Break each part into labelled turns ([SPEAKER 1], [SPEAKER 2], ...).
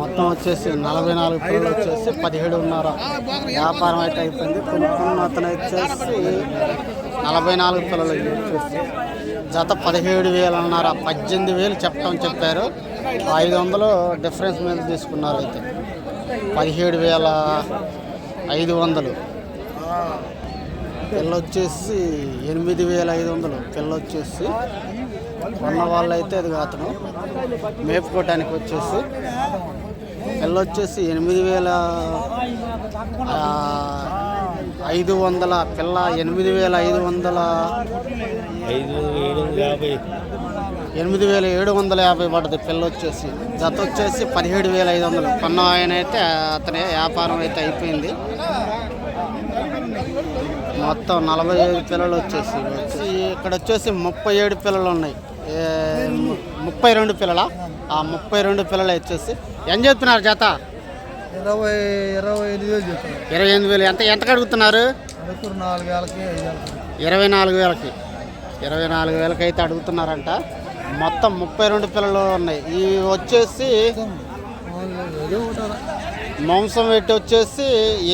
[SPEAKER 1] మొత్తం వచ్చేసి నలభై నాలుగు పిల్లలు వచ్చేసి పదిహేడున్నర. వ్యాపారం అయితే అయిపోయింది. కొనుక్కున్న అతను వచ్చేసి నలభై నాలుగు పిల్లలు వచ్చేసి జత పదిహేడు వేలు అన్నారా. పద్దెనిమిది వేలు చెప్పడం చెప్పారు. ఐదు వందలు డిఫరెన్స్ మీద తీసుకున్నారు అయితే. పదిహేడు వేల ఐదు వందలు. పిల్ల వచ్చేసి ఎనిమిది వేల ఐదు వందలు. పిల్ల వచ్చేసి ఉన్న వాళ్ళు అయితే అది అతను మేపుకోవటానికి వచ్చేసి పిల్ల వచ్చేసి ఎనిమిది వేల ఐదు వందల పిల్ల ఎనిమిది వేల ఐదు వందల
[SPEAKER 2] ఐదు ఏడు యాభై.
[SPEAKER 1] ఎనిమిది వేల ఏడు వందల యాభై పడుతుంది పిల్ల వచ్చేసి జత వచ్చేసి పదిహేడు వేల ఐదు వందలు. కొన్న ఆయన అయితే అతని వ్యాపారం అయితే అయిపోయింది. మొత్తం నలభై ఐదు పిల్లలు వచ్చేసి వచ్చి ఇక్కడ వచ్చేసి ముప్పై ఏడు పిల్లలు ఉన్నాయి ముప్పై రెండు పిల్లల? ఆ ముప్పై రెండు పిల్లలు వచ్చేసి ఎంత చెప్తున్నారు జత?
[SPEAKER 3] ఇరవై ఇరవై ఐదు వేలు
[SPEAKER 1] ఇరవై ఎనిమిది వేలు. ఎంత ఎంత అడుగుతున్నారు
[SPEAKER 3] నాలుగు వేలకి
[SPEAKER 1] ఇరవై నాలుగు వేలకి. ఇరవై నాలుగు వేలకి అయితే అడుగుతున్నారంట. మొత్తం ముప్పై రెండు పిల్లలు ఉన్నాయి. ఇవి వచ్చేసి మాంసం వెయిట్ వచ్చేసి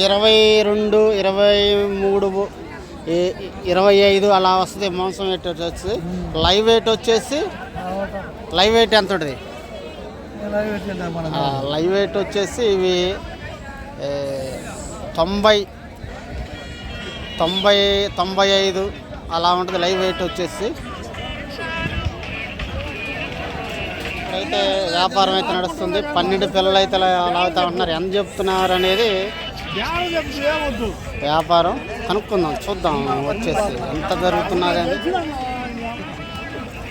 [SPEAKER 1] ఇరవై రెండు ఇరవై మూడు ఇరవై ఐదు అలా వస్తుంది మాంసం వెయిట్ వచ్చేసి. లైవ్ వెయిట్ వచ్చేసి లైవ్ వెయిట్ ఎంత ఉంటుంది? లైవ్ వెయిట్ వచ్చేసి ఇవి తొంభై తొంభై తొంభై ఐదు అలా ఉంటుంది లైవ్ వెయిట్ వచ్చేసి. అయితే వ్యాపారం అయితే నడుస్తుంది. పన్నెండు పిల్లలు అయితే లాగుతా ఉంటున్నారు. ఎంత చెప్తున్నారు అనేది వ్యాపారం కనుక్కుందాం చూద్దాం వచ్చేసి ఎంత జరుగుతున్నది అని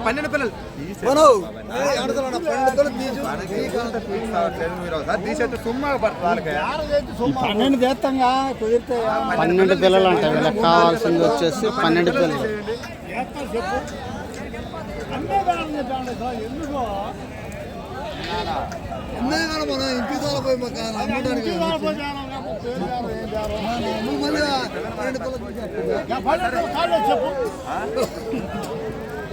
[SPEAKER 2] పన్నెండు పిల్లలు.
[SPEAKER 3] పన్నెండు చేస్తాంగా కుదిరితే.
[SPEAKER 1] పన్నెండు పిల్లలు అంటే వీళ్ళకి కావాల్సింది వచ్చేసి పన్నెండు పిల్లలు
[SPEAKER 3] ఉన్నాయి కదా మనం ఇంటి ద్వారా పోయి మాకు అమ్మడానికి నువ్వు మళ్ళీ రెండు పిల్లలు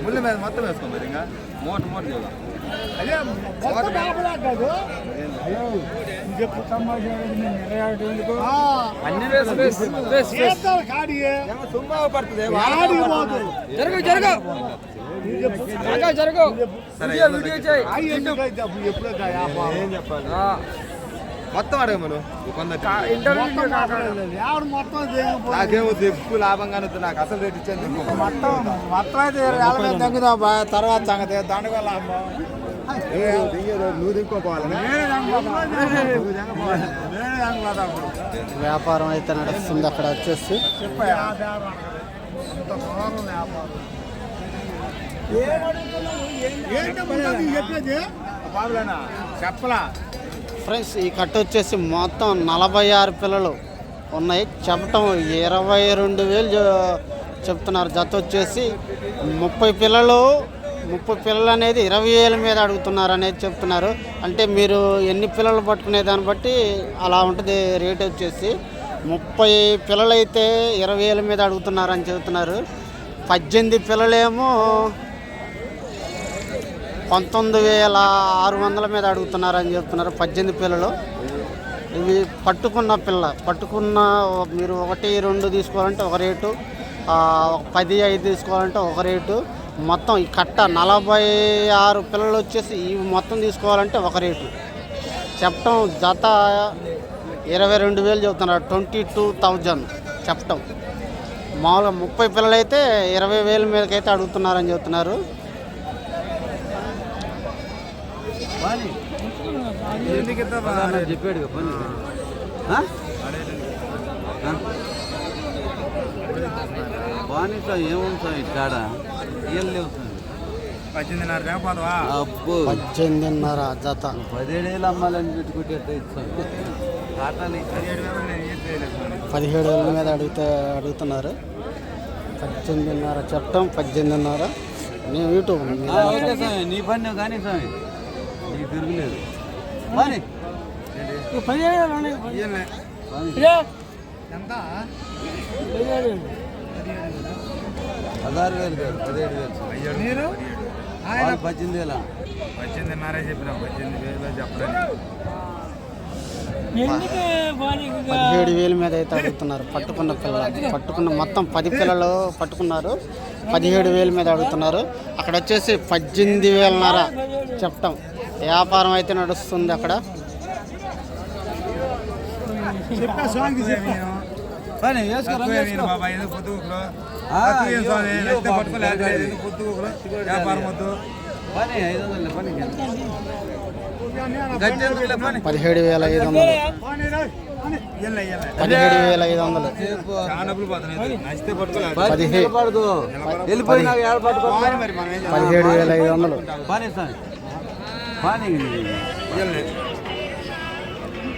[SPEAKER 2] ముళ్ళు మీద మొత్తం వేసుకో మరి ఇంకా మూట మూట చూద్దాం అన్ని వేసు వేసు వేసు వేసు. సుమ్మా పడుతుంది జరుగు జరుగు. జరుగు సరే ఏం చెప్పాలి? మొత్తం అడగమను నాకేమొద్దు ఎక్కువ లాభంగానే నాకు అసలు రేట్ ఇచ్చేది ఎక్కువ.
[SPEAKER 3] మొత్తం అయితే తగ్గుదాం తర్వాత సంగతి దానివల్ల
[SPEAKER 2] దిక్కోపోవాలి
[SPEAKER 1] వ్యాపారం అయితే నడుస్తుంది అక్కడ వచ్చేసి.
[SPEAKER 2] చెప్పలా
[SPEAKER 1] ఫ్రెండ్స్ ఈ కట్ట వచ్చేసి మొత్తం నలభై ఆరు పిల్లలు ఉన్నాయి. చెప్పటం ఇరవై రెండు వేలు చెప్తున్నారు. జత వచ్చేసి ముప్పై పిల్లలు ముప్పై పిల్లలు అనేది ఇరవై ఏళ్ళ మీద అడుగుతున్నారు అనేది చెప్తున్నారు. అంటే మీరు ఎన్ని పిల్లలు పట్టుకునే దాన్ని బట్టి అలా ఉంటుంది రేట్ వచ్చేసి. ముప్పై పిల్లలు అయితే ఇరవై ఏళ్ళ మీద అడుగుతున్నారు అని చెబుతున్నారు. పద్దెనిమిది పిల్లలేమో పంతొమ్మిది వేల ఆరు వందల మీద అడుగుతున్నారని చెప్తున్నారు పద్దెనిమిది పిల్లలు. ఇవి పట్టుకున్న పిల్ల పట్టుకున్న మీరు ఒకటి రెండు తీసుకోవాలంటే ఒక రేటు ఒక పది ఐదు తీసుకోవాలంటే ఒక రేటు మొత్తం ఈ కట్ట నలభై ఆరు పిల్లలు వచ్చేసి ఇవి మొత్తం తీసుకోవాలంటే ఒక రేటు. చెప్పటం జత ఇరవై రెండు వేలు చెబుతున్నారు ట్వంటీ టూ థౌజండ్ చెప్పటం. మామూలుగా ముప్పై పిల్లలు అయితే ఇరవై వేల మీదకైతే అడుగుతున్నారని చెబుతున్నారు.
[SPEAKER 2] చెప్పాడు
[SPEAKER 4] బానిస ఏముంది సార్ ఇక్కడ
[SPEAKER 2] పద్దెనిమిదిన్నర లేకపోతావా
[SPEAKER 4] అబ్బో.
[SPEAKER 1] పద్దెనిమిదిన్నర జత.
[SPEAKER 4] పదిహేడేళ్ళు అమ్మాలని పెట్టుకుంటే
[SPEAKER 2] పదిహేడు వేలు
[SPEAKER 1] పదిహేడు మీద అడిగితే అడుగుతున్నారు. పద్దెనిమిదిన్నర చెప్పటం పద్దెనిమిదిన్నర. నేను యూట్యూబ్
[SPEAKER 4] నీ పని నువ్వు కానీ స్వామి నీకు తిరుగులేదు కానీ పదహారు వేలు కాదు పదిహేడు వేలు.
[SPEAKER 3] మీరు?
[SPEAKER 4] పద్దెనిమిది వేల?
[SPEAKER 3] పద్దెనిమిదిన్నరే చెప్పిన పద్దెనిమిది వేలు చెప్పలేదు.
[SPEAKER 1] పదిహేడు వేల మీద అయితే అడుగుతున్నారు పట్టుకున్న పిల్లలు. పట్టుకున్న మొత్తం పది పిల్లలు పట్టుకున్నారు పదిహేడు వేల మీద అడుగుతున్నారు. అక్కడ వచ్చేసి పద్దెనిమిది వేలన్నర చెప్పటం. వ్యాపారం అయితే నడుస్తుంది అక్కడ.
[SPEAKER 3] చెప్పా
[SPEAKER 1] పదిహేడు వేల ఐదు వందలు. పదిహేడు వేల ఐదు వందలు? పదిహేడు. వేల ఐదు వందలు.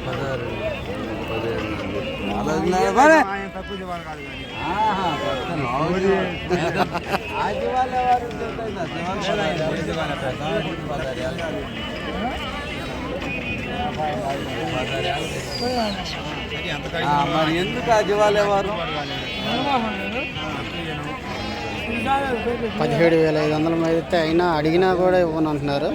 [SPEAKER 4] పదహారు. మరి ఎందుకు అజవాలు వారు
[SPEAKER 1] పదిహేడు వేల ఐదు వందల మీద అయితే అయినా అడిగినా కూడా ఇవ్వను అంటున్నారు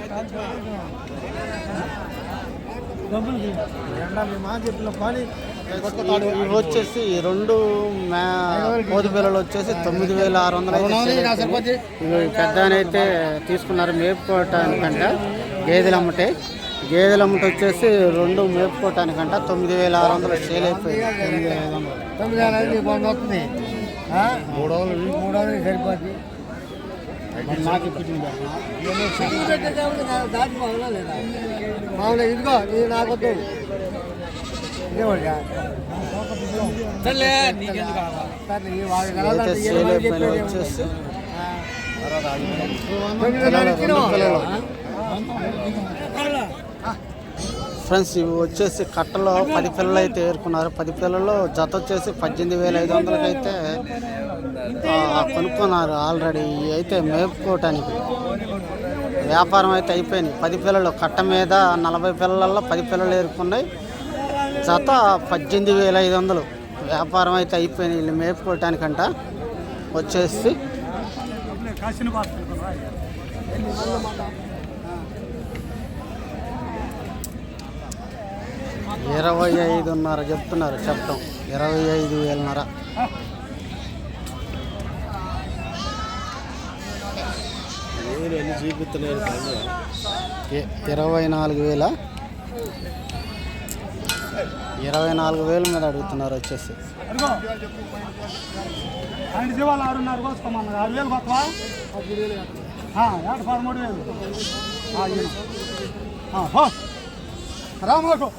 [SPEAKER 1] ఇవి వచ్చేసి రెండు మే కోడి పిల్లలు వచ్చేసి తొమ్మిది వేల ఆరు వందలు అయితే సేల్ అయిపోయి. ఇవి పెద్ద అయితే తీసుకున్నారు మేపుకోవటానికంట గేదెలు అమ్మటే. గేదెలు అమ్మట వచ్చేసి రెండు మేపుకోవటానికంట తొమ్మిది వేల ఆరు వందలు సేల్ అయిపోయి తొమ్మిది వేల ఐదు వందలు.
[SPEAKER 3] తొమ్మిది వేల ఐదు నీకు వంద వస్తుంది ఆ? మూడు వందలు. మూడు వందలు సరిపోద్ది నాకు ఇప్పించింది మామూలుగా ఇదిగో నాకు వద్దు. సర్లే.
[SPEAKER 1] ఫ్రెండ్స్ ఇవి వచ్చేసి కట్టలో పది పిల్లలు అయితే ఏరుకున్నారు. పది పిల్లలు జత వచ్చేసి పద్దెనిమిది వేల ఐదు వందలకి అయితే కొనుక్కున్నారు ఆల్రెడీ. ఇవి అయితే మేపుకోవటానికి. వ్యాపారం అయితే అయిపోయింది. పది పిల్లలు కట్ట మీద నలభై పిల్లల్లో పది పిల్లలు ఏరుకున్నాయి జత పద్దెనిమిది వేల ఐదు వందలు. వ్యాపారం అయితే అయిపోయింది. వీళ్ళు మేపుకోవటానికంట వచ్చేసి. ఇరవై ఐదున్నర చెప్తున్నారు చెప్పడం ఇరవై ఐదు వేలన్నర. ఇరవై నాలుగు వేల. ఇరవై నాలుగు వేల మీద అడుగుతున్నారు వచ్చేసి.
[SPEAKER 3] రామాకు.